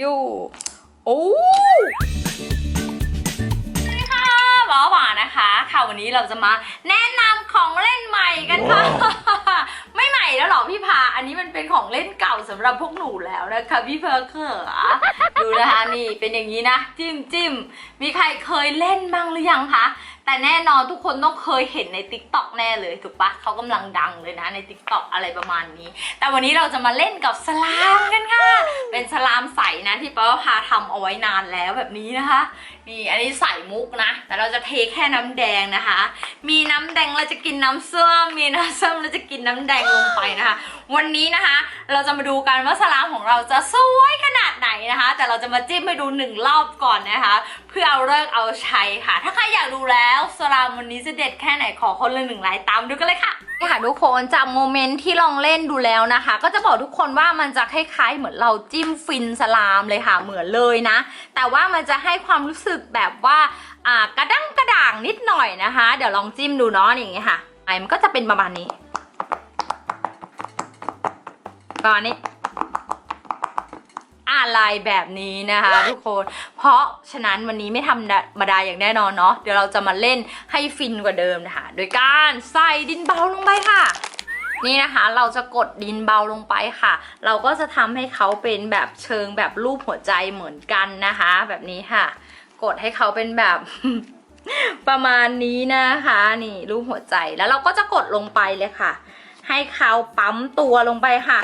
อยู่โอ้สวัสดีค่ะหมอหวานนะคะ ค่ะวันนี้เราจะมาแนะนำของเล่นใหม่กันค่ะ ไม่ใหม่แล้วหรอพี่พา อันนี้มันเป็นของเล่นเก่าสำหรับพวกหนูแล้วนะคะพี่เพอร์เขอดูนะคะนี่เป็นอย่างนี้นะ จิ้มจิ้มมีใครเคยเล่นบ้างหรือยังคะ แต่แน่นอนทุกคนต้องเคยเห็นใน t ิ k t o k แน่เลยถูกปะเขากำลังดังเลยนะใน t ิ k t o k อะไรประมาณนี้ แต่วันนี้เราจะมาเล่นกับสลามกันค่ะ เป็นสลามใสนะที่ป้าพาทำเอาไว้นานแล้วแบบนี้นะคะ นี่อันนี้ใส่มุกนะ แต่เราจะเทแค่น้ำแดงนะคะ มีน้ำแดงเราจะกินน้ำส้มมีน้ำส้มเราจะกินน้ำแดงลงไปนะคะ วันนี้นะคะ เราจะมาดูกันว่าสลามของเราจะสวยขนาดไหนนะคะ แต่เราจะมาจิ้มให้ดูหนึ่งรอบก่อนนะคะ เพื่อเอาเลิกเอาใช้ค่ะ ถ้าใครอยากดูแล้วล้วสลามวันนี้จะเด็ดแค่ไหนขอคนละหนึ่งไลค์ตามดูกันเลยค่ะค่ะทุกคนจากโมเมนต์ที่ลองเล่นดูแล้วนะคะ ก็จะบอกทุกคนว่ามันจะคล้ายๆ เหมือนเราจิ้มฟินสลามเลยค่ะเหมือนเลยนะ แต่ว่ามันจะให้ความรู้สึกแบบว่ากระดั้งกระด่างนิดหน่อยนะคะ เดี๋ยวลองจิ้มดูเนาะอย่างเงี้ยค่ะไอ้มันก็จะเป็นประมาณนี้ประมาณนี้ อะไรแบบนี้นะคะทุกคน เพราะฉะนั้นวันนี้ไม่ทำธรรมดาอย่างแน่นอนเนาะเดี๋ยวเราจะมาเล่นให้ฟินกว่าเดิมนะคะ โดยการใส่ดินเบาลงไปค่ะนี่นะคะเราจะกดดินเบาลงไปค่ะ เราก็จะทำให้เขาเป็นแบบเชิงแบบรูปหัวใจเหมือนกันนะคะ แบบนี้ค่ะ กดให้เขาเป็นแบบประมาณนี้นะคะ นี่รูปหัวใจแล้วเราก็จะกดลงไปเลยค่ะ ให้เขาปั๊มตัวลงไปค่ะ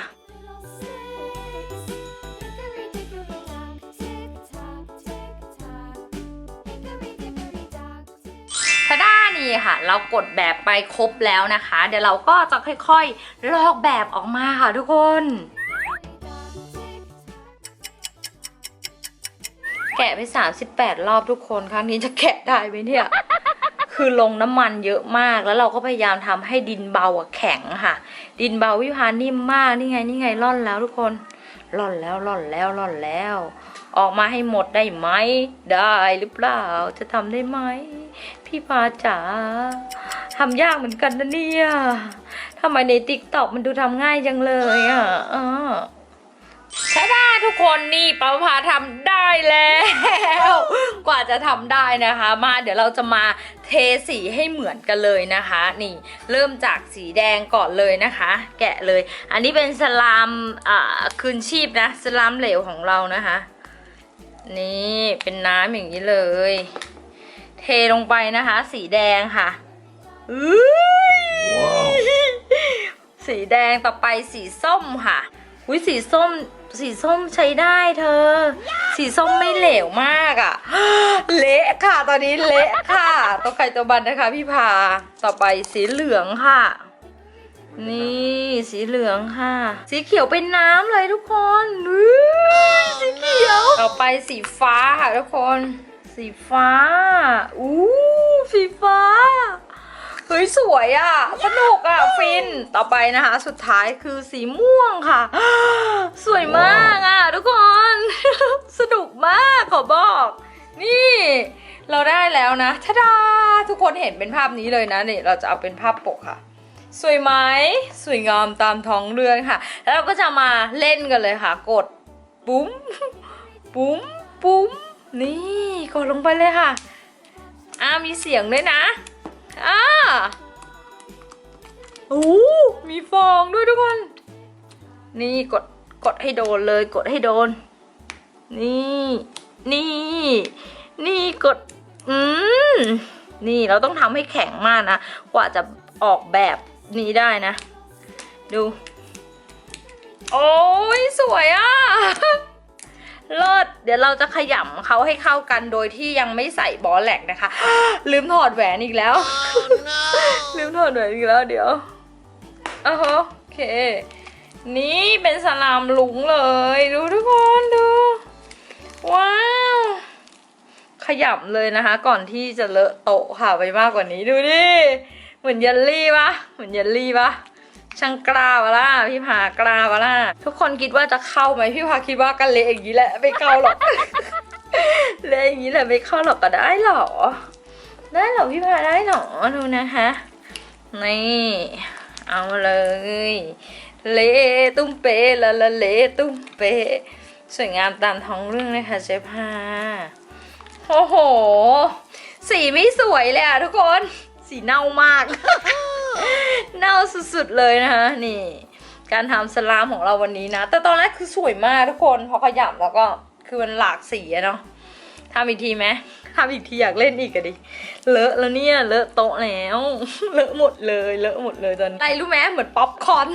ค่ะ เรากดแบบไปครบแล้วนะคะ เดี๋ยวเราก็จะค่อยๆ ลอกแบบออกมาค่ะทุกคนแกะไป 38 รอบทุกคนครั้งนี้จะแกะได้ไหมเนี่ย คือลงน้ำมันเยอะมากแล้วเราก็พยายามทำให้ดินเบาอะแข็งค่ะ ดินเบาวิพานิ่มมากนี่ไงนี่ไงร่อนแล้วทุกคนร่อนแล้วร่อนแล้วร่อนแล้ว ออกมาให้หมดได้ไหม ได้หรือเปล่าจะทำได้ไหม พี่พาจ๋าทำยากเหมือนกันนะเนี่ยทำไมในติ๊กต็อกมันดูทำง่ายจังเลยอะใช่ป่ะทุกคนนี่ป้าพาทำได้แล้ว กว่าจะทำได้นะคะ มาเดี๋ยวเราจะมาเทสีให้เหมือนกันเลยนะคะ นี่ เริ่มจากสีแดงก่อนเลยนะคะ แกะเลย อันนี้เป็นสลามอ่าคืนชีพนะสลามเหลวของเรานะคะ นี่เป็นน้ำอย่างนี้เลย เทลงไปนะคะ สีแดงค่ะสีแดงต่อไปสีส้มค่ะอุ้ยสีส้ม สีส้มใช้ได้เธอ สีส้มไม่เหลวมากอะ่ะ เละค่ะตอนนี้เละค่ะ ตัวไข่ตัวบันนะคะ พี่พา ต่อไปสีเหลืองค่ะ นี่สีเหลืองค่ะ สีเขียวเป็นน้ำเลยทุกคนอุ๊ยสีเขียว ต่อไปสีฟ้าค่ะทุกคน สีฟ้า อู้สีฟ้า เฮ้ย สวยอะ สนุกอะ ฟิน ต่อไปนะคะ สุดท้ายคือสีม่วงค่ะ สวยมากอะ ทุกคน สนุกมากขอบอก นี่ เราได้แล้วนะทาดา ทุกคนเห็นเป็นภาพนี้เลยนะนี่เราจะเอาเป็นภาพปกค่ะสวยไหมสวยงามตามท้องเรื่องค่ะ แล้วเราก็จะมาเล่นกันเลยค่ะ กด ปุ้ม ปุ้ม ปุ้ม นี่กดลงไปเลยค่ะอ่ามีเสียงด้วยนะอ่าโอ้มีฟองด้วยทุกคน นี่กดกดให้โดนเลยกดให้โดน นี่ นี่ นี่กด อืม นี่เราต้องทำให้แข็งมากนะ กว่าจะออกแบบนี้ได้นะ ดู โอ้ยสวยอะ เลิศเดี๋ยวเราจะขยำเขาให้เข้ากันโดยที่ยังไม่ใส่บอลแหลกนะคะ ลืมถอดแหวนอีกแล้ว ลืมถอดแหวนอีกแล้วเดี๋ยวอะฮะโอเค นี่เป็นสลามลุงเลย ดูทุกคนดู ว้าว ขยำเลยนะคะ ก่อนที่จะเลอะโต๊ะค่ะไปมากกว่านี้ดูดิ เหมือนเยลลี่ปะเหมือนเยลลี่ปะ ช่างกล้าวะล่ะพี่ผากล้าวะล่ะทุกคนคิดว่าจะเข้าไหมพี่ผาคิดว่ากันเละอย่างนี้แหละไม่เข้าหรอกเละอย่างนี้แหละไม่เข้าหรอกก็ได้หรอ ได้หรอพี่ผาได้หรอดูนะคะนี่เอาเลยเละตุ้มเปะละละเละตุ้มเปะสวยงามตามท้องเรื่องเลยค่ะเจ๊พาโอ้โห สีไม่สวยเลยอะทุกคน สีเน่ามาก เน่าสุดๆเลยนะคะนี่ การทำสลามของเราวันนี้นะ แต่ตอนแรกคือสวยมากทุกคนพอขยำแล้วก็คือมันหลากสีอะเนาะทำอีกทีไหมทำอีกทีอยากเล่นอีกอะดิ เลอะแล้วเนี่ย เลอะโต๊ะแล้ว เลอะหมดเลย เลอะหมดเลยตอนอะไรรู้ไหมเหมือนป๊อปคอน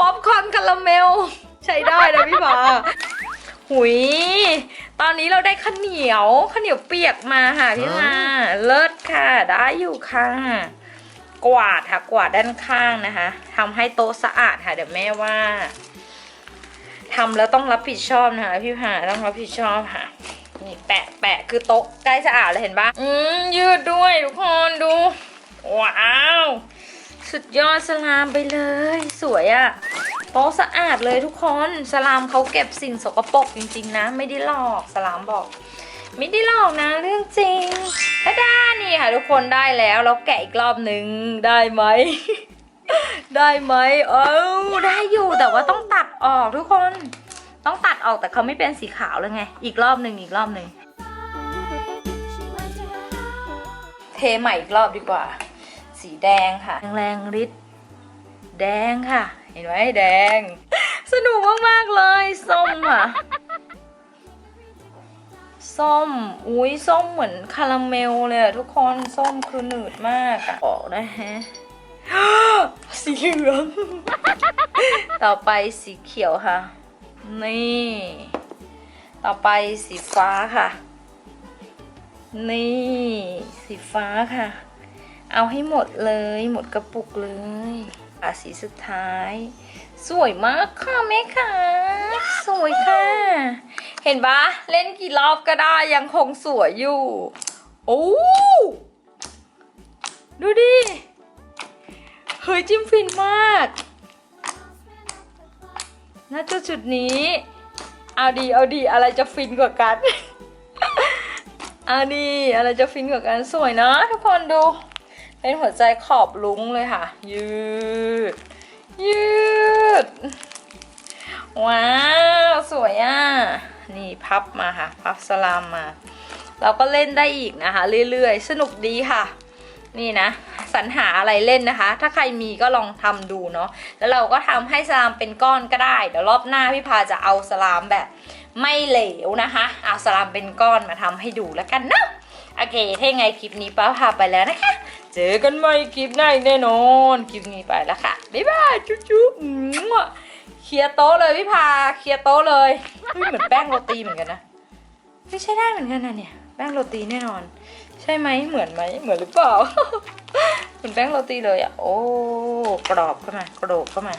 ป๊อปคอนคาราเมล ใช้ได้นะพี่บาหุย ตอนนี้เราได้ข้าวเหนียวข้าวเหนียวเปียกมาค่ะพี่มาเลิศค่ะ ได้อยู่ค่ะ กวาดค่ะกวาดด้านข้างนะคะทำให้โต๊ะสะอาดค่ะเดี๋ยวแม่ว่าทำแล้วต้องรับผิดชอบนะคะพี่ผาต้องรับผิดชอบค่ะนี่แปะแปะคือโต๊ะใกล้สะอาดเลยเห็นปะอืมยืดด้วยทุกคนดู ว้าว สุดยอดสลามไปเลย สวยอะโต๊ะสะอาดเลยทุกคนสลามเขาเก็บสิ่งสกปรกจริง ๆ นะ ไม่ได้หลอกสลามบอก ไม่ได้หลอกนะเรื่องจริงถ้าด้านี่ค่ะทุกคนได้แล้วเราแกะอีกรอบหนึ่งได้ไหม ได้ไหมเอ้าได้อยู่แต่ว่าต้องตัดออกทุกคน ต้องตัดออกแต่เขาไม่เป็นสีขาวเลยไง อีกรอบหนึ่งอีกรอบหนึ่งเทใหม่อีกรอบดีกว่า สีแดงค่ะ แรงฤทธิ์แดงค่ะ เห็นไหมแดง สนุกมากๆเลยส้มค่ะ ส้ม อุ้ยส้มเหมือนคาราเมลเลยทุกคนส้มคือหนืดมากอะออกได้แฮะสีเหลือง ต่อไปสีเขียวค่ะ นี่ ต่อไปสีฟ้าค่ะ นี่ สีฟ้าค่ะ เอาให้หมดเลย หมดกระปุกเลย อะสีสุดท้าย สวยมากค่ะแม่ค่ะ สวยค่ะ เห็นปะเล่นกี่รอบก็ได้ยังคงสวยอยู่ โอ้ดูดิเฮ้ยจิ้มฟินมากณจุดจุดนี้ เอาดีเอาดีอะไรจะฟินกว่ากัน เอาดีอะไรจะฟินกว่ากันสวยนะทุกคนดู เป็นหัวใจขอบลุ้งเลยค่ะ ยืด ยืด ว้าว สวยอะ นี่พับมาค่ะ พับสลามมา เราก็เล่นได้อีกนะคะ เรื่อยๆ สนุกดีค่ะ นี่นะสรรหาอะไรเล่นนะคะ ถ้าใครมีก็ลองทำดูเนาะ แล้วเราก็ทำให้สลามเป็นก้อนก็ได้ เดี๋ยวรอบหน้าพี่พาจะเอาสลามแบบ ไม่เหลวนะคะ เอาสลามเป็นก้อนมาทำให้ดูแล้วกันเนาะ โอเคถ้ายังไงคลิปนี้ป้าพาไปแล้วนะคะ เจอกันใหม่คลิปหน้าแน่นอน คลิปนี้ไปแล้วค่ะ บ๊ายบายจุ๊บจุ๊บเคลียร์โต๊ะเลยพี่พาเคลียร์โต๊ะเลยเฮ้ยเหมือนแป้งโรตีเหมือนกันนะไม่ใช่ได้เหมือนกันนะเนี่ยแป้งโรตีแน่นอน ใช่ไหมเหมือนไหมเหมือนหรือเปล่าเหมือนแป้งโรตีเลยอะโอ้กรอบเข้ามากรอบเข้ามา